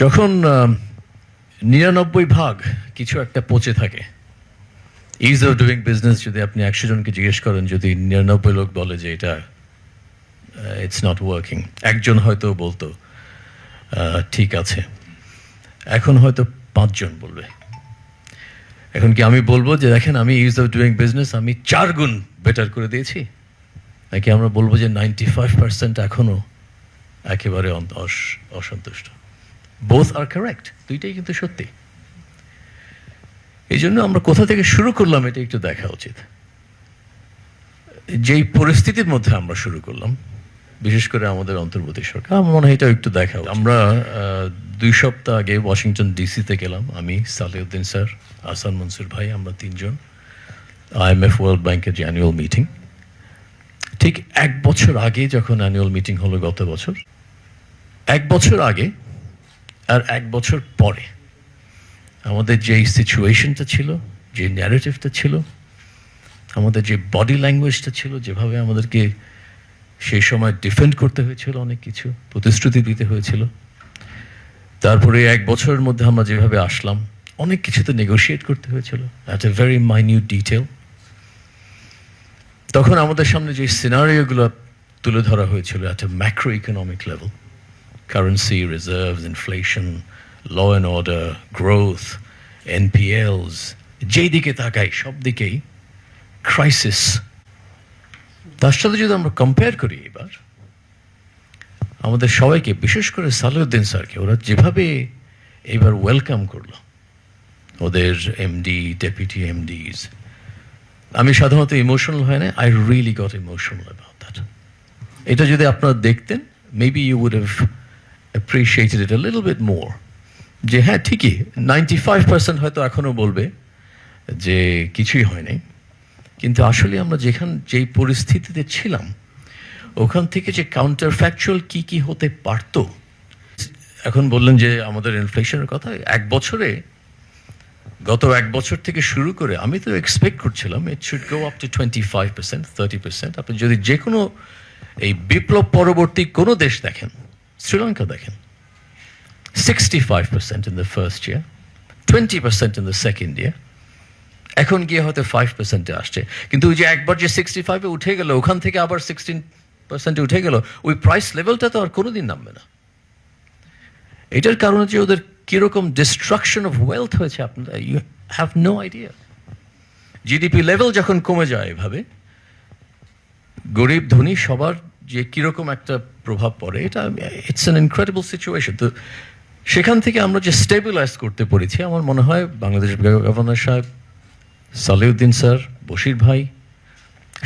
যখন নিরানব্বই ভাগ কিছু একটা পচে থাকে ইজ অফ ডুইং বিজনেস যদি আপনি একশো জনকে জিজ্ঞেস করেন, যদি নিরানব্বই লোক বলে যে এটা ইটস নট ওয়ার্কিং একজন হয়তো বলতো ঠিক আছে, এখন হয়তো পাঁচজন বলবে। এখন কি আমি বলব যে দেখেন, আমি ইউজ অফ ডুইং বিজনেস আমি চার গুণ বেটার করে দিয়েছি? নাকি আমরা বলব যে নাইনটি ফাইভ পার্সেন্ট এখনও একেবারে অসন্তুষ্ট? বোথ আর কারেক্ট দুইটাই কিন্তু সত্যি। এই জন্য আমরা কোথা থেকে শুরু করলাম এটা একটু দেখা উচিত। যেই পরিস্থিতির মধ্যে আমরা শুরু করলাম, বিশেষ করে আমাদের অন্তর্বর্তী সরকার, আমার মনে হয় এটা একটু দেখা। আমরা দুই সপ্তাহ আগে ওয়াশিংটন ডিসিতে গেলাম, আমি, সালেউদ্দিন স্যার আসান মনসুর ভাই, আমরা তিনজন আইএমএফ ওয়ার্ল্ড ব্যাংকের যে অ্যানুয়াল মিটিং ঠিক এক বছর আগে যখন অ্যানুয়াল মিটিং হলো গত বছর, এক বছর আগে আর এক বছর পরে আমাদের যেই সিচুয়েশনটা ছিল, যে ন্যারেটিভটা ছিল, আমাদের যে বডি ল্যাঙ্গুয়েজটা ছিল, যেভাবে আমাদেরকে সেই সময় ডিফেন্ড করতে হয়েছিল অনেক কিছু, প্রতিশ্রুতি দিতে হয়েছিল। তারপরে এক বছরের মধ্যে আমরা যেভাবে আসলাম, অনেক কিছুতে নেগোশিয়েট করতে হয়েছিল at a very minute detail তখন আমাদের সামনে যে সিনারিওগুলো তুলে ধরা হয়েছিল at a macro economic level currency reserves inflation law and order, growth NPLs, যেই দিকে তাকাই সব ক্রাইসিস তার যদি আমরা কম্পেয়ার করি এবার আমাদের সবাইকে বিশেষ করে সালেউদ্দিন স্যারকে ওরা যেভাবে এবার ওয়েলকাম করল ওদের এমডি ডেপুটি এমডিজ আমি সাধারণত ইমোশনাল হয় না I really got emotional about that এটা যদি আপনারা দেখতেন maybe you would have appreciated it little bit more যে হ্যাঁ ঠিকই নাইনটি ফাইভ পার্সেন্ট হয়তো এখনও বলবে যে কিছুই হয়নি। কিন্তু আসলে আমরা যেখান, যেই পরিস্থিতিতে ছিলাম, ওখান থেকে যে কাউন্টার ফ্যাকচুয়াল কী কি হতে পারতো, এখন বললেন যে আমাদের ইনফ্লেশনের কথা, এক বছরে, গত এক বছর থেকে শুরু করে, আমি তো এক্সপেক্ট করছিলাম it should go up to twenty five percent thirty percent আপনি যদি যে কোনো এই বিপ্লব পরবর্তী কোনো দেশ দেখেন শ্রীলঙ্কা দেখেন sixty five percent in the first year twenty percent in the second এখন গিয়ে হয়তো ফাইভ পার্সেন্টে আসছে। কিন্তু ওই যে একবার যে সিক্সটি ফাইভে উঠে গেল, ওখান থেকে আবার সিক্সটিন পার্সেন্টে উঠে গেল, ওই প্রাইস লেভেলটা তো আর কোনোদিন নামবে না। এটার কারণে যে ওদের কীরকম ডিস্ট্রাকশন অফ ওয়েলথ হয়েছে আপনারা you have no idea GDP level যখন কমে যায় এভাবে, গরিব, ধনী সবার যে কীরকম একটা প্রভাব পড়ে, এটা ইটস অ্যান ইনক্রেডিবল সিচুয়েশন তো সেখান থেকে আমরা যে স্টেবিলাইজ করতে পেরেছি, আমার মনে হয় বাংলাদেশ গভর্নর সাহেব, সালেউদ্দিন স্যার, বশির ভাই,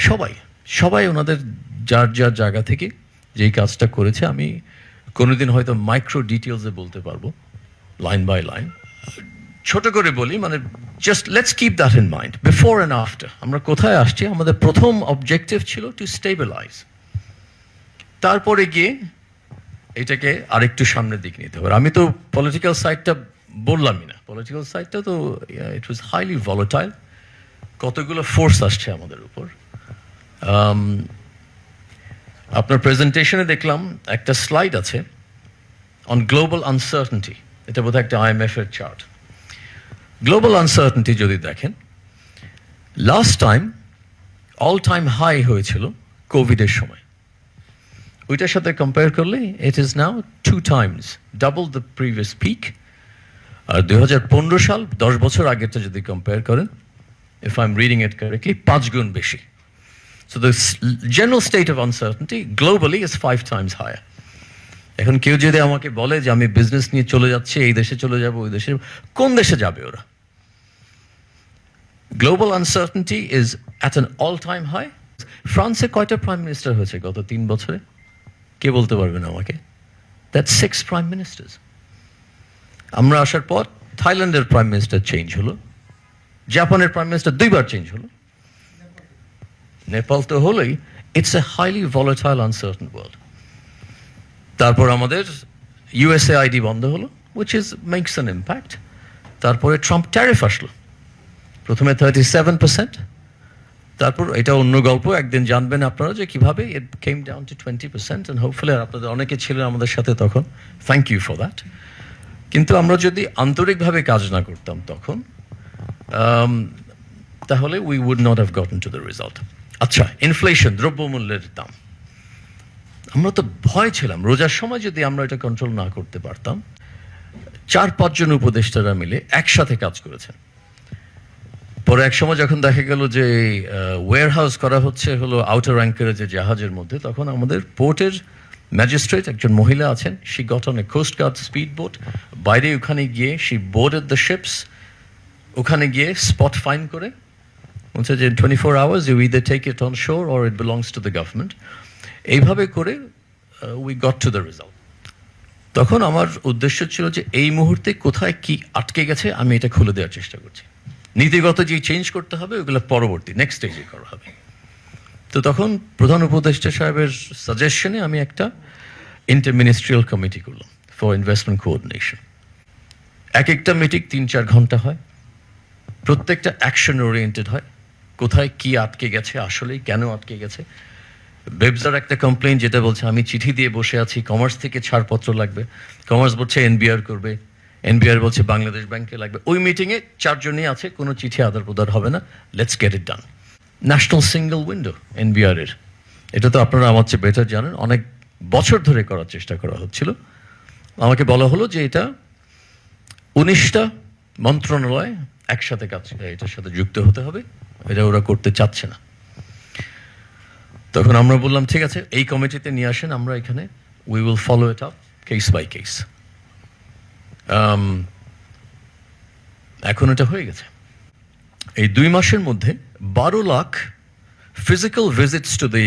সবাই সবাই ওনাদের যার যার জায়গা থেকে যেই কাজটা করেছে, আমি কোনোদিন হয়তো মাইক্রো ডিটেলসে বলতে পারব লাইন বাই লাইন ছোট করে বলি মানে just let's keep that in mind before and after আমরা কোথায় আসছি? আমাদের প্রথম অবজেক্টিভ ছিল টু স্টেবিলাইজ তারপরে গিয়ে এটাকে আরেকটু সামনের দিকে নিতে হবে। আমি তো পলিটিক্যাল সাইডটা বললামই না। পলিটিক্যাল সাইডটা তো ইট ওয়াজ হাইলি ভলোটাইল কতগুলো ফোর্স আসছে আমাদের উপর। Um, আপনার প্রেজেন্টেশনে দেখলাম একটা স্লাইড আছে অন গ্লোবাল আনসার্টেনটি এটা বোধহয় একটা আইএমএফ এর চার্ট গ্লোবাল আনসার্টেনটি যদি দেখেন last time all time high হয়েছিল কোভিডের সময়। ওইটার সাথে কম্পেয়ার করলে it is now two times double the previous peak আর দুই হাজার পনেরো সাল, দশ বছর আগেরটা যদি কম্পেয়ার করেন if I am reading it correctly পাঁচ গুণ বেশি। So the general state of uncertainty globally is five times higher এখন কেউ যদি আমাকে বলে যে আমি বিজনেস নিয়ে চলে যাচ্ছি, এই দেশে চলে যাব, ওই দেশে কোন দেশে যাবে ওরা? Global uncertainty is at an all time high ফ্রান্সে কয়টা প্রাইম মিনিস্টার হয়েছে গত তিন বছরে? কে বলতে পারবেন আমাকে? দ্যাট সিক্স প্রাইম মিনিস্টার্স আমরা আসার পর থাইল্যান্ডের প্রাইম মিনিস্টার চেঞ্জ হলো, জাপানের প্রাইম মিনিস্টার দুইবার চেঞ্জ হলো। নেপাল তো হলোই it's a highly volatile uncertain world তারপর আমাদের ইউএসএ আইডি বন্ধ হলো which is makes an impact তারপরে ট্রাম্প ট্যারিফ আসলো, প্রথমে থার্টি সেভেন পার্সেন্ট তারপর এটা অন্য গল্প একদিন জানবেন আপনারা যে কীভাবে it came down to twenty percent and hopefully আপনাদের অনেকে ছিলেন আমাদের সাথে তখন। থ্যাংক ইউ ফর দ্যাট কিন্তু আমরা যদি আন্তরিকভাবে কাজ না করতাম তখন um, তাহলে we would not have gotten to the result আচ্ছা ইনফ্লেশন দ্রব্যমূল্যের দাম। আমরা তো ভয় ছিলাম রোজার সময় যদি আমরা এটা কন্ট্রোল না করতে পারতাম চার পাঁচজন উপদেষ্টারা মিলে একসাথে কাজ করেছেন। পরে এক সময় যখন দেখা গেল যে ওয়ার হাউস করা হচ্ছে হলো আউটার অ্যাঙ্কারেজের জাহাজের মধ্যে, তখন আমাদের পোর্টের ম্যাজিস্ট্রেট একজন মহিলা আছেন she got on a coast guard speed boat বাইরে ওখানে গিয়ে শি বোর্ডেড দ্য শিপস ওখানে গিয়ে স্পট ফাইন করে, বলছে যে twenty four hours you either take it on shore or it belongs to the government এইভাবে করে we got to the result তখন আমার উদ্দেশ্য ছিল যে, এই মুহূর্তে কোথায় কি আটকে গেছে, আমি এটা খুলে দেওয়ার চেষ্টা করছি। নীতিগত যে চেঞ্জ করতে হবে, ওগুলো পরবর্তী নেক্সট স্টেজে করা হবে। তো তখন প্রধান উপদেষ্টা সাহেবের সাজেশনে আমি একটা ইন্টারমিনিস্ট্রিয়াল কমিটি করলাম ফর ইনভেস্টমেন্ট কোঅর্ডিনেশন এক একটা মিটিং তিন চার ঘণ্টা হয়। প্রত্যেকটা অ্যাকশন ওরিয়েন্টেড হয়। কোথায় কি আটকে গেছে, আসলেই কেন আটকে গেছে। বেবজার একটা কমপ্লেন যেটা বলছে, আমি চিঠি দিয়ে বসে আছি কমার্স থেকে ছাড়পত্র লাগবে। কমার্স বলছে, এনবিআর করবে। এনবিআর বলছে, বাংলাদেশ ব্যাংকে লাগবে। ওই মিটিংয়ে চারজনই আছে, কোনো চিঠি আদার প্রদার হবে না। Let's get it done national single window NBR এর। এটা তো আপনারা আমার চেয়ে বেটার জানেন। অনেক বছর ধরে করার চেষ্টা করা হচ্ছিল। আমাকে বলা হলো যে এটা উনিশটা মন্ত্রণালয় একসাথে কাজ এটার সাথে যুক্ত হতে হবে। এটা ওরা করতে চাচ্ছে না। তখন আমরা বললাম, ঠিক আছে, এই কমিটিতে নিয়ে আসেন, আমরা এখানে we will follow it up case by case এখন এটা হয়ে গেছে। এই দুই মাসের মধ্যে বারো lakh physical visits to the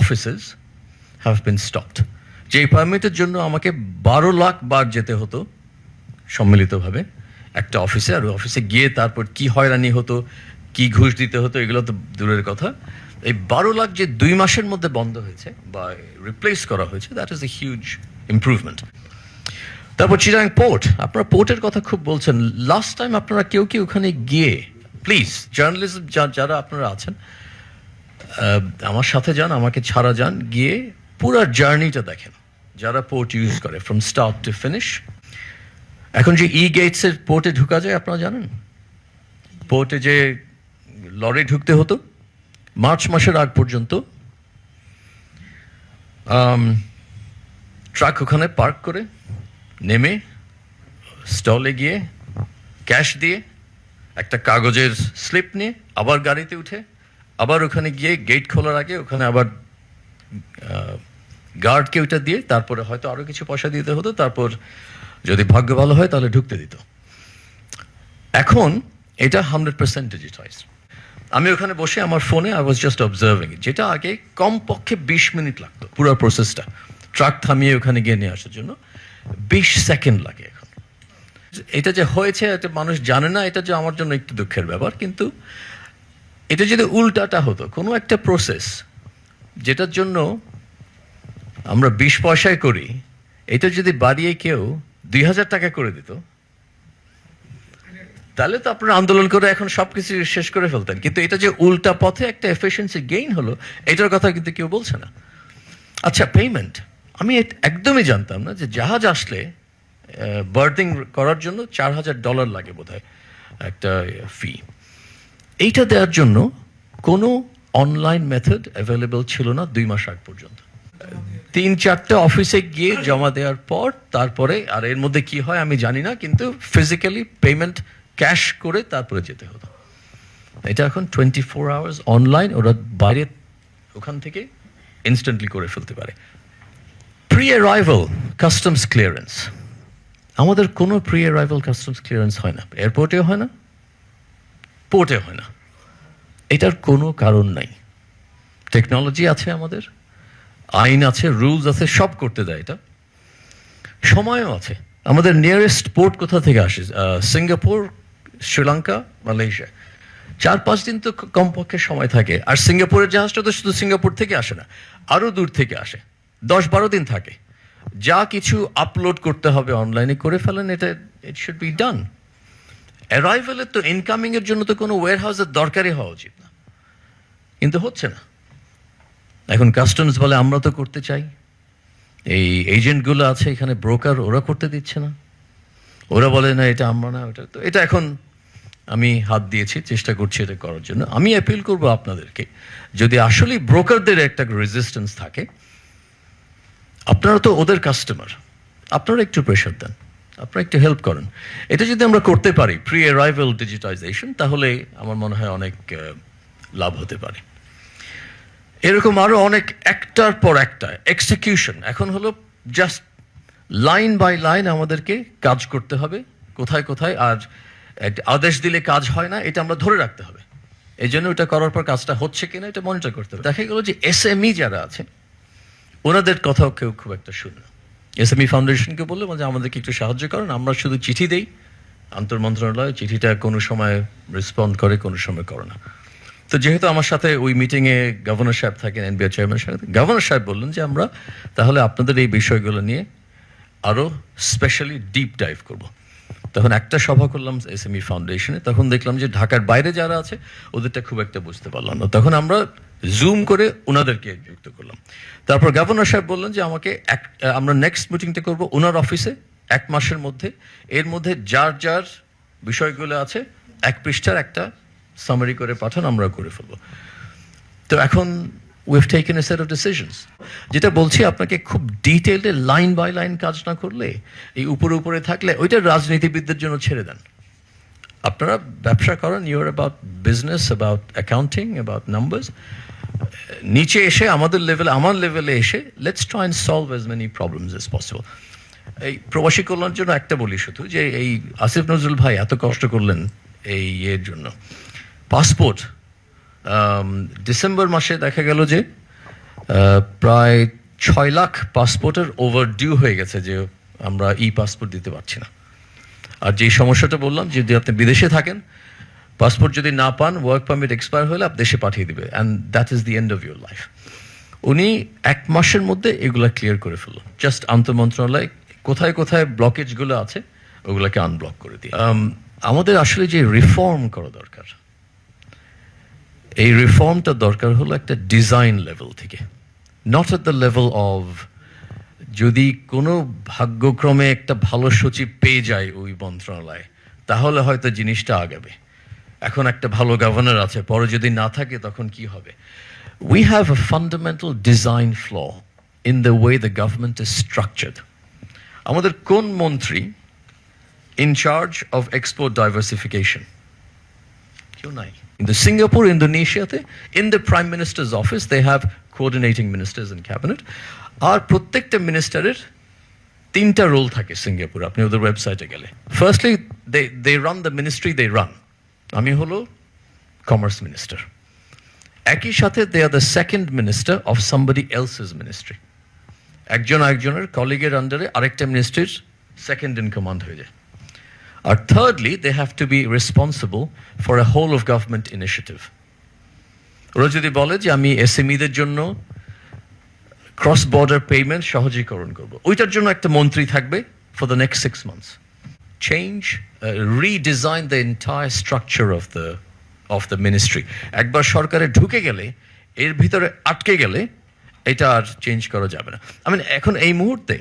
offices have been stopped যে পারমিটের জন্য আমাকে বারো লাখ বার যেতে হতো, সম্মিলিতভাবে একটা অফিসে আর অফিসে গিয়ে তারপর কি হয়রানি হতো, কি ঘুষ দিতে হতো, এগুলো তো দূরের কথা। এই বারো লাখ যে দুই মাসের মধ্যে বন্ধ হয়েছে বা রিপ্লেস করা হয়েছে that is a huge improvement তারপর চিরাং পোর্ট। আপনারা পোর্টের কথা খুব বলছেন। লাস্ট টাইম আপনারা কেউ কি ওখানে গিয়ে প্লিজ জার্নালিজম যারা আপনারা আছেন আমার সাথে যান, আমাকে ছাড়া যান, গিয়ে পুরো জার্নিটা দেখেন। যারা পোর্ট ইউজ করে ফ্রম স্টার্ট টু ফিনিশ এখন যে ই গেটসের পোর্টে ঢুকা যায়, আপনারা জানেন? পোর্টে যে লরি ঢুকতে হতো, মার্চ মাসের আগ পর্যন্ত ট্রাক ওখানে পার্ক করে নেমে স্টলে গিয়ে ক্যাশ দিয়ে একটা কাগজের স্লিপ নিয়ে আবার গাড়িতে উঠে, আবার ওখানে গিয়ে গেট খোলার আগে ওখানে আবার গার্ডকে ওইটা দিয়ে তারপরে হয়তো আরও কিছু পয়সা দিতে হতো, তারপর যদি ভাগ্য ভালো হয় তাহলে ঢুকতে দিত। এখন এটা হান্ড্রেড পার্সেন্ট ডিজিটাইজ আমি ওখানে বসে আমার ফোনে আই ওয়াজ জাস্ট অবজার্ভিং যেটা আগে কমপক্ষে বিশ মিনিট লাগতো পুরো প্রসেসটা ট্রাক থামিয়ে ওখানে গিয়ে নিয়ে আসার জন্য। বিশ সেকেন্ড লাগে এখন। এটা যে হয়েছে, এটা মানুষ জানে না, এটা যে আমার জন্য একটু দুঃখের ব্যাপার, কিন্তু এটা যদি উল্টাটা হতো, কোনো একটা প্রসেস যেটার জন্য আমরা বিশ পয়সায় করি, এটা যদি বাড়িয়ে কেউ দুই হাজার টাকা করে দিত, তাহলে তো আপনারা আন্দোলন করে এখন সবকিছু শেষ করে ফেলতেন। কিন্তু এটা যে উল্টা পথে একটা এফিসিয়েন্সি গেইন হলো, এটার কথা কিন্তু কেউ বলছে না। আচ্ছা পেমেন্ট আমি একদমই জানতাম না যে জাহাজ আসলে বার্থিং করার জন্য চার হাজার ডলার লাগে বোধহয়, একটা ফি এইটা দেওয়ার জন্য কোনো অনলাইন মেথড অ্যাভেলেবল ছিল না দুই মাস আগ পর্যন্ত। তিন চারটে অফিসে গিয়ে জমা দেওয়ার পর তারপরে, আর এর মধ্যে কি হয় আমি জানি না, কিন্তু ফিজিক্যালি পেমেন্ট ক্যাশ করে তারপরে যেতে হতো। এটা এখন টোয়েন্টি ফোর আওয়ার্স অনলাইন ওরা বাইরে ওখান থেকে ইনস্ট্যান্টলি করে ফেলতে পারে। প্রি অ্যারাইভাল কাস্টমস ক্লিয়ারেন্স আমাদের কোনো প্রি অ্যারাইভাল কাস্টমস ক্লিয়ারেন্স হয় না। এয়ারপোর্টেও হয় না পোর্টে হয় না। এটার কোনো কারণ নাই। টেকনোলজি আছে আমাদের, আইন আছে রুলস আছে, সব করতে দেয় এটা। সময়ও আছে। আমাদের নিয়ারেস্ট পোর্ট কোথা থেকে আসে? সিঙ্গাপুর শ্রীলঙ্কা মালয়েশিয়া চার পাঁচ দিন তো কমপক্ষে সময় থাকে। আর সিঙ্গাপুরের জাহাজটা তো শুধু সিঙ্গাপুর থেকে আসে না আরও দূর থেকে আসে। দশ বারো দিন থাকে। যা কিছু আপলোড করতে হবে অনলাইনে করে ফেলেন, এটা ইট শুড বি ডান অ্যারাইভেলের তো ইনকামিং এর জন্য তো কোনো ওয়ার হাউসের দরকারই হওয়া উচিত না। কিন্তু হচ্ছে না। এখন কাস্টমস বলে, আমরা তো করতে চাই। এই এজেন্টগুলো আছে এখানে ব্রোকার ওরা করতে দিচ্ছে না। ওরা বলে, না, এটা আমরা না, ওটা তো এটা এখন আমি হাত দিয়েছি, চেষ্টা করছি এটা করার জন্য। আমি অ্যাপিল করব আপনাদেরকে, যদি আসলেই ব্রোকারদের একটা রেজিস্ট্যান্স থাকে আপনারা তো ওদের কাস্টমার আপনারা একটু প্রেশার দেন। আপনারা একটু হেল্প করেন। এটা যদি আমরা করতে পারি প্রি অ্যারাইভাল ডিজিটাইজেশন তাহলে আমার মনে হয় অনেক লাভ হতে পারে। এরকম আরও অনেক একটার পর একটা এক্সিকিউশন এখন হলো জাস্ট লাইন বাই লাইন আমাদেরকে কাজ করতে হবে, কোথায় কোথায়, আর একটা আদেশ দিলে কাজ হয় না, এটা আমরা ধরে রাখতে হবে। এই জন্য ওটা করার পর কাজটা হচ্ছে কিনা, এটা মনিটর করতে হবে। দেখা গেল যে এসএমই যারা আছে ওনাদের কথাও কেউ খুব একটা শুনে না। এসএমই ফাউন্ডেশনকে বলল যে আমাদেরকে একটু সাহায্য করেন, আমরা শুধু চিঠি দেই। আন্তর মন্ত্রণালয় চিঠিটা কোনো সময় রেসপন্ড করে, কোনো সময় করে না। তো যেহেতু আমার সাথে ওই মিটিংয়ে গভর্নর সাহেব থাকেন এনবিআর চেয়ারম্যান সাহেব গভর্নর সাহেব বললেন যে, আমরা তাহলে আপনাদের এই বিষয়গুলো নিয়ে আরও স্পেশালি ডিপ ডাইভ করব। তখন একটা সভা করলাম এসএমই ফাউন্ডেশনে, তখন দেখলাম যে ঢাকার বাইরে যারা আছে, ওদেরটা খুব একটা বুঝতে পারলাম না। তখন আমরা জুম করে ওনাদেরকে যুক্ত করলাম। তারপর গভর্নর সাহেব বললেন যে আমাকে এক আমরা নেক্সট মিটিংটা করব ওনার অফিসে এক মাসের মধ্যে। এর মধ্যে যার যার বিষয়গুলো আছে, এক পৃষ্ঠার একটা সামারি করে পাঠান, আমরা করে ফেলব। তো এখন we have taken a set of decisions যেটা বলছি, আপনাকে খুব ডিটেইলডে লাইন বাই লাইন কাজ না করলে, এই উপরে উপরে থাকলে, ওইটা রাজনীতিবিদদের জন্য ছেড়ে দেন। আপনারা ব্যবসা করেন your about business about accounting about numbers নিচে এসে, আমাদের লেভেলে আমার লেভেলে এসে let's try and solve as many problems as possible এই প্রবাসী কল্যাণের জন্য একটা বলি শুধু, যে এই আসিফ নজরুল ভাই এত কষ্ট করলেন এই ইয়ের জন্য। পাসপোর্ট ডিসেম্বর মাসে দেখা গেল যে প্রায় ছয় লাখ পাসপোর্টের ওভার ডিউ হয়ে গেছে যে আমরা ই পাসপোর্ট দিতে পারছি না। আর যে সমস্যাটা বললাম যদি আপনি বিদেশে থাকেন পাসপোর্ট যদি না পান ওয়ার্ক পারমিট এক্সপায়ার হলে আপনি দেশে পাঠিয়ে দিবে। And that is the end of your life উনি এক মাসের মধ্যে এগুলা ক্লিয়ার করে ফেলল। জাস্ট আন্তঃ মন্ত্রণালয় কোথায় কোথায় ব্লকেজগুলো আছে ওগুলোকে আনব্লক করে দিয়ে। Um, আমাদের আসলে যে রিফর্ম করা দরকার এই রিফর্মটা দরকার হলো একটা ডিজাইন লেভেল থেকে not at the level of যদি কোনো ভাগ্যক্রমে একটা ভালো সচিব পেয়ে যায় ওই মন্ত্রণালয়ে, তাহলে হয়তো জিনিসটা আগাবে। এখন একটা ভালো গভর্নর আছে, পরে যদি না থাকে তখন কি হবে? We have a fundamental design flaw in the way the government is structured আমাদের কোন মন্ত্রী in charge of export diversification কেউ নাই In the Singapore, Indonesia, in the Prime Minister's office, they have coordinating ministers and cabinet. আর প্রত্যেকটা মিনিস্টারের তিনটা role থাকে Singapore আপনি ওদের ওয়েবসাইটে গেলে। Firstly they they run the ministry they run আমি হলো কমার্স মিনিস্টার একই সাথে they are the second minister of somebody else's ministry একজন একজনের কলিগের আন্ডারে আরেকটা মিনিস্ট্রির সেকেন্ড ইন কমান্ড হয়ে যায়। আর thirdly they have to be responsible for a whole of government initiative ওরা যদি বলে যে আমি এসএমইদের জন্য ক্রস বর্ডার পেমেন্ট সহজীকরণ করব। ওইটার জন্য একটা মন্ত্রী থাকবে for the next six months change redesign the entire structure of the of the ministry একবার সরকারে ঢুকে গেলে, এর ভিতরে আটকে গেলে, এটা আর চেঞ্জ করা যাবে না। আই মিন এখন এই মুহূর্তে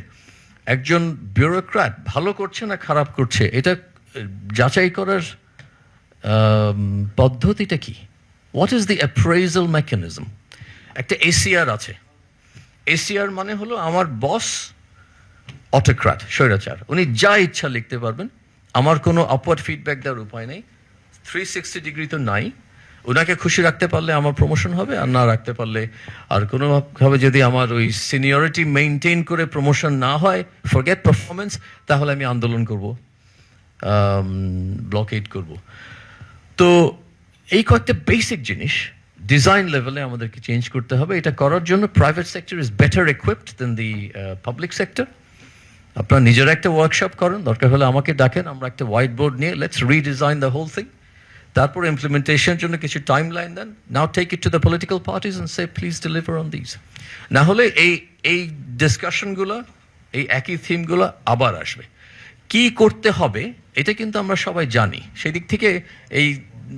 একজন বিউরোক্র্যাট ভালো করছে না খারাপ করছে, এটা যাচাই করার পদ্ধতিটা কি? What is the appraisal mechanism একটা এসিআর আছে। এসিআর মানে হলো আমার বস অটোক্র্যাট স্বৈরাচার। উনি যা ইচ্ছা লিখতে পারবেন। আমার কোনো আপওয়ার্ড ফিডব্যাক দেওয়ার উপায় নেই। থ্রি সিক্সটি ডিগ্রি তো নাই। ওনাকে খুশি রাখতে পারলে আমার প্রমোশন হবে, আর না রাখতে পারলে আর কোনোভাবে যদি আমার ওই সিনিয়রিটি মেনটেন করে প্রমোশন না হয় ফরগেট পারফরমেন্স তাহলে আমি আন্দোলন করব। ব্লকেট করব। তো এই কয়েকটা বেসিক জিনিস ডিজাইন লেভেলে আমাদেরকে চেঞ্জ করতে হবে। এটা করার জন্য private sector is better equipped than the public sector আপনারা নিজের একটা ওয়ার্কশপ করেন, দরকার হলে আমাকে ডাকেন, আমরা একটা হোয়াইট বোর্ড নিয়ে let's redesign the whole thing তারপর ইমপ্লিমেন্টেশনের জন্য কিছু time line then. Now take it to the political parties and say please deliver on this না হলে এই এই ডিসকাশনগুলো এই একই থিমগুলো আবার আসবে। কি করতে হবে এটা কিন্তু আমরা সবাই জানি সেই দিক থেকে এই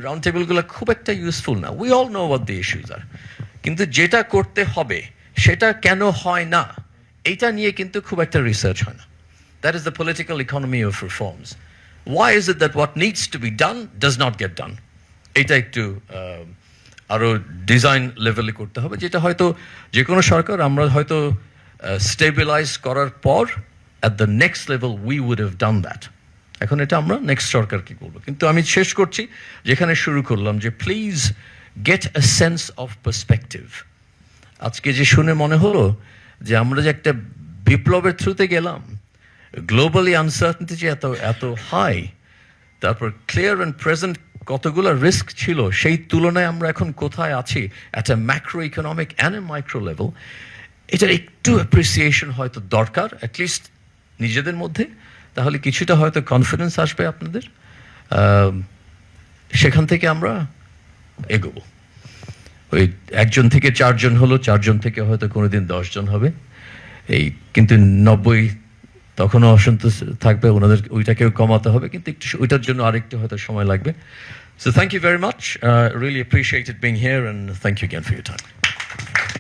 রাউন্ড টেবিলগুলো খুব একটা ইউজফুল না we all know what the issues are কিন্তু যেটা করতে হবে সেটা কেন হয় না এটা নিয়ে কিন্তু খুব একটা রিসার্চ হয় না that is the political economy of reforms. Why is it that what needs to be done does not get done? এটা একটু আহ, আরও ডিজাইন লেভেলে করতে হবে যেটা হয়তো যে কোনো সরকার আমরা হয়তো স্টেবিলাইজ করার পর at the next level we would have done that এখন এটা আমরা নেক্সট সরকারকে করব কিন্তু আমি শেষ করছি, যেখানে শুরু করলাম যে please get a sense of perspective আজকে যে শুনে মনে হলো যে, আমরা যে একটা বিপ্লবের থ্রুতে গেলাম গ্লোবালি আনসার্টেনিটি যে এত এত হাই তারপর ক্লিয়ার অ্যান্ড প্রেজেন্ট কতগুলো রিস্ক ছিল, সেই তুলনায় আমরা এখন কোথায় আছি at a macro economic and a micro level এটার একটু অ্যাপ্রিসিয়েশন হয়তো দরকার অ্যাটলিস্ট নিজেদের মধ্যে, তাহলে কিছুটা হয়তো কনফিডেন্স আসবে আপনাদের। সেখান থেকে আমরা এগোবো। ওই একজন থেকে চারজন হলো, চারজন থেকে হয়তো কোনো দিন দশজন হবে। এই কিন্তু নব্বই তখনও অসন্তোষ থাকবে, ওনাদের ওইটাকেও কমাতে হবে। কিন্তু একটু ওইটার জন্য আরেকটু হয়তো সময় লাগবে। So thank you very much really appreciated being here and thank you Gyan for your time